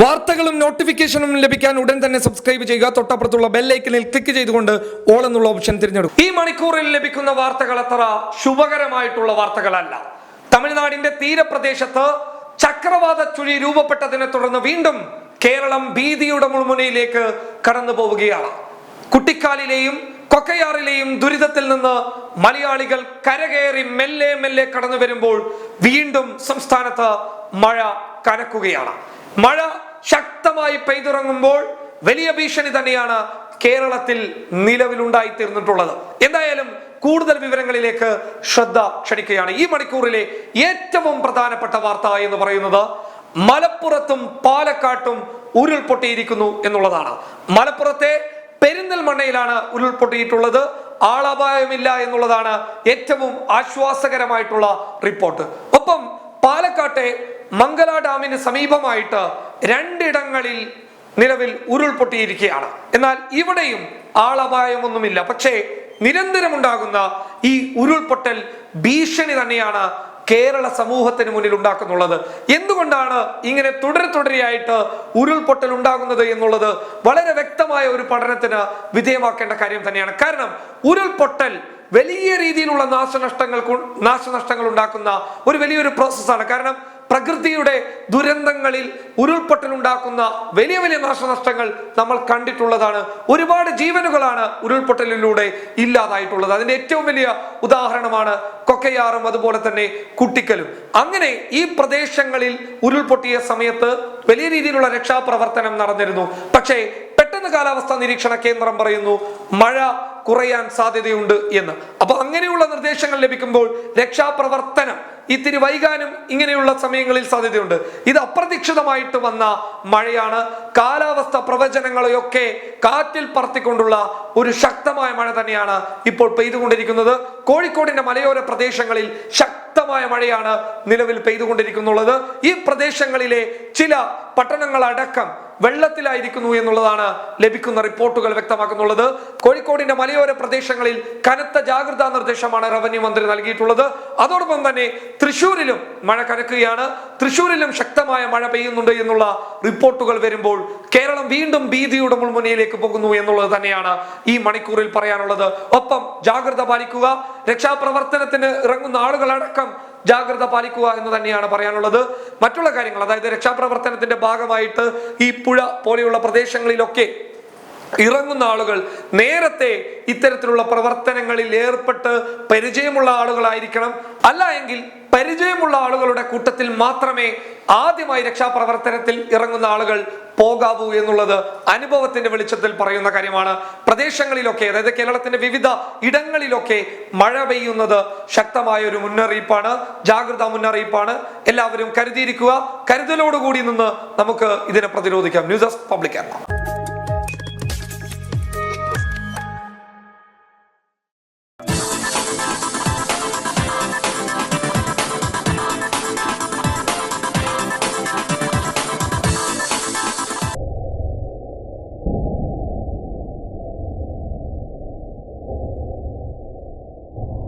വാർത്തകളും നോട്ടിഫിക്കേഷനും ലഭിക്കാൻ ഉടൻ തന്നെ സബ്സ്ക്രൈബ് ചെയ്യുക. തൊട്ടപ്പുറത്തുള്ള ബെല്ലൈക്കനിൽ ക്ലിക്ക് ചെയ്തുകൊണ്ട് ഓൾ എന്നുള്ള ഓപ്ഷൻ തിരഞ്ഞെടുക്കും ഈ മണിക്കൂറിൽ ലഭിക്കുന്ന വാർത്തകൾ അത്ര ശുഭകരമായിട്ടുള്ള വാർത്തകളല്ല. തമിഴ്നാടിന്റെ തീരപ്രദേശത്ത് ചക്രവാത ചുഴി രൂപപ്പെട്ടതിനെ തുടർന്ന് വീണ്ടും കേരളം ഭീതിയുടെ മുൾമുനയിലേക്ക് കടന്നു പോവുകയാണ്. കുട്ടിക്കാലിലെയും കൊക്കയാറിലെയും ദുരിതത്തിൽ നിന്ന് മലയാളികൾ കരകയറി മെല്ലെ മെല്ലെ കടന്നു വരുമ്പോൾ വീണ്ടും സംസ്ഥാനത്ത് മഴ കനക്കുകയാണ്. മഴ ശക്തമായി പെയ്തിറങ്ങുമ്പോൾ വലിയ ഭീഷണി തന്നെയാണ് കേരളത്തിൽ നിലവിലുണ്ടായി തീർന്നിട്ടുള്ളത് എന്തായാലും കൂടുതൽ വിവരങ്ങളിലേക്ക് ശ്രദ്ധ ക്ഷണിക്കുകയാണ് ഈ മണിക്കൂറിലെ ഏറ്റവും പ്രധാനപ്പെട്ട വാർത്ത എന്ന് പറയുന്നത് മലപ്പുറത്തും പാലക്കാട്ടും ഉരുൾപൊട്ടിയിരിക്കുന്നു എന്നുള്ളതാണ്. മലപ്പുറത്തെ പെരിന്തൽമണ്ണയിലാണ് ഉരുൾപൊട്ടിയിട്ടുള്ളത്. ആളപായമില്ല എന്നുള്ളതാണ് ഏറ്റവും ആശ്വാസകരമായിട്ടുള്ള റിപ്പോർട്ട്. ഒപ്പം പാലക്കാട്ടെ മംഗല ഡാമിന് സമീപമായിട്ട് രണ്ടിടങ്ങളിൽ നിലവിൽ ഉരുൾപൊട്ടിയിരിക്കുകയാണ്. എന്നാൽ ഇവിടെയും ആളപായമൊന്നുമില്ല. പക്ഷേ നിരന്തരമുണ്ടാകുന്ന ഈ ഉരുൾപൊട്ടൽ ഭീഷണി തന്നെയാണ് കേരള സമൂഹത്തിന് മുന്നിൽ ഉണ്ടാക്കുന്നുള്ളത്. എന്തുകൊണ്ടാണ് ഇങ്ങനെ തുടരെ തുടരെയായിട്ട് ഉരുൾപൊട്ടൽ ഉണ്ടാകുന്നത് എന്നുള്ളത് വളരെ വ്യക്തമായ ഒരു പഠനത്തിന് വിധേയമാക്കേണ്ട കാര്യം തന്നെയാണ്. കാരണം ഉരുൾപൊട്ടൽ വലിയ രീതിയിലുള്ള നാശനഷ്ടങ്ങൾ നാശനഷ്ടങ്ങൾ ഉണ്ടാക്കുന്ന ഒരു വലിയൊരു പ്രോസസ്സാണ് കാരണം പ്രകൃതിയുടെ ദുരന്തങ്ങളിൽ ഉരുൾപൊട്ടലുണ്ടാക്കുന്ന വലിയ വലിയ നാശനഷ്ടങ്ങൾ നമ്മൾ കണ്ടിട്ടുള്ളതാണ്. ഒരുപാട് ജീവനുകളാണ് ഉരുൾപൊട്ടലിലൂടെ ഇല്ലാതായിട്ടുള്ളത്. അതിന്റെ ഏറ്റവും വലിയ ഉദാഹരണമാണ് കൊക്കയാറും അതുപോലെ തന്നെ കുട്ടിക്കലും. അങ്ങനെ ഈ പ്രദേശങ്ങളിൽ ഉരുൾപൊട്ടിയ സമയത്ത് വലിയ രീതിയിലുള്ള രക്ഷാപ്രവർത്തനം നടന്നിരുന്നു. പക്ഷേ പെട്ടെന്ന് കാലാവസ്ഥാ നിരീക്ഷണ കേന്ദ്രം പറയുന്നു മഴ കുറയാൻ സാധ്യതയുണ്ട് എന്ന്. അപ്പൊ അങ്ങനെയുള്ള നിർദ്ദേശങ്ങൾ ലഭിക്കുമ്പോൾ രക്ഷാപ്രവർത്തനം ഇത്തിരി വൈകാനും ഇങ്ങനെയുള്ള സമയങ്ങളിൽ സാധ്യതയുണ്ട്. ഇത് അപ്രതീക്ഷിതമായിട്ട് വന്ന മഴയാണ്. കാലാവസ്ഥ പ്രവചനങ്ങളെയൊക്കെ കാറ്റിൽ പറത്തിക്കൊണ്ടുള്ള ഒരു ശക്തമായ മഴ തന്നെയാണ് ഇപ്പോൾ പെയ്തുകൊണ്ടിരിക്കുന്നത്. കോഴിക്കോടിന്റെ മലയോര പ്രദേശങ്ങളിൽ ശക്തമായ മഴയാണ് നിലവിൽ പെയ്തുകൊണ്ടിരിക്കുന്നുള്ളത്. ഈ പ്രദേശങ്ങളിലെ ചില പട്ടണങ്ങളടക്കം വെള്ളത്തിലായിരിക്കുന്നു എന്നുള്ളതാണ് ലഭിക്കുന്ന റിപ്പോർട്ടുകൾ വ്യക്തമാക്കുന്നുള്ളത്. കോഴിക്കോടിന്റെ മലയോര പ്രദേശങ്ങളിൽ കനത്ത ജാഗ്രതാ നിർദ്ദേശമാണ് റവന്യൂ മന്ത്രി നൽകിയിട്ടുള്ളത്. അതോടൊപ്പം തന്നെ തൃശൂരിലും മഴ കനക്കുകയാണ്. തൃശൂരിലും ശക്തമായ മഴ പെയ്യുന്നുണ്ട് എന്നുള്ള റിപ്പോർട്ടുകൾ വരുമ്പോൾ കേരളം വീണ്ടും ഭീതിയുടെ മുൾമുനയിലേക്ക് പോകുന്നു എന്നുള്ളത് തന്നെയാണ് ഈ മണിക്കൂറിൽ പറയാനുള്ളത്. ഒപ്പം ജാഗ്രത പാലിക്കുക. രക്ഷാപ്രവർത്തനത്തിന് ഇറങ്ങുന്ന ആളുകളടക്കം ജാഗ്രത പാലിക്കുക എന്ന് തന്നെയാണ് പറയാനുള്ളത്. മറ്റുള്ള കാര്യങ്ങൾ അതായത് രക്ഷാപ്രവർത്തനത്തിന്റെ ഭാഗമായിട്ട് ഈ പുഴ പോലെയുള്ള പ്രദേശങ്ങളിലൊക്കെ ഇറങ്ങുന്ന ആളുകൾ നേരത്തെ ഇത്തരത്തിലുള്ള പ്രവർത്തനങ്ങളിൽ ഏർപ്പെട്ട് പരിചയമുള്ള ആളുകളായിരിക്കണം. അല്ല എങ്കിൽ പരിചയമുള്ള ആളുകളുടെ കൂട്ടത്തിൽ മാത്രമേ ആദ്യമായി രക്ഷാപ്രവർത്തനത്തിൽ ഇറങ്ങുന്ന ആളുകൾ പോകാവൂ എന്നുള്ളത് അനുഭവത്തിന്റെ വെളിച്ചത്തിൽ പറയുന്ന കാര്യമാണ്. പ്രദേശങ്ങളിലൊക്കെ അതായത് കേരളത്തിന്റെ വിവിധ ഇടങ്ങളിലൊക്കെ മഴ പെയ്യുന്നത് ശക്തമായ ഒരു മുന്നറിയിപ്പാണ്. ജാഗ്രതാ മുന്നറിയിപ്പാണ്. എല്ലാവരും കരുതിയിരിക്കുക. കരുതലോടുകൂടി നിന്ന് നമുക്ക് ഇതിനെ പ്രതിരോധിക്കാം. News desk public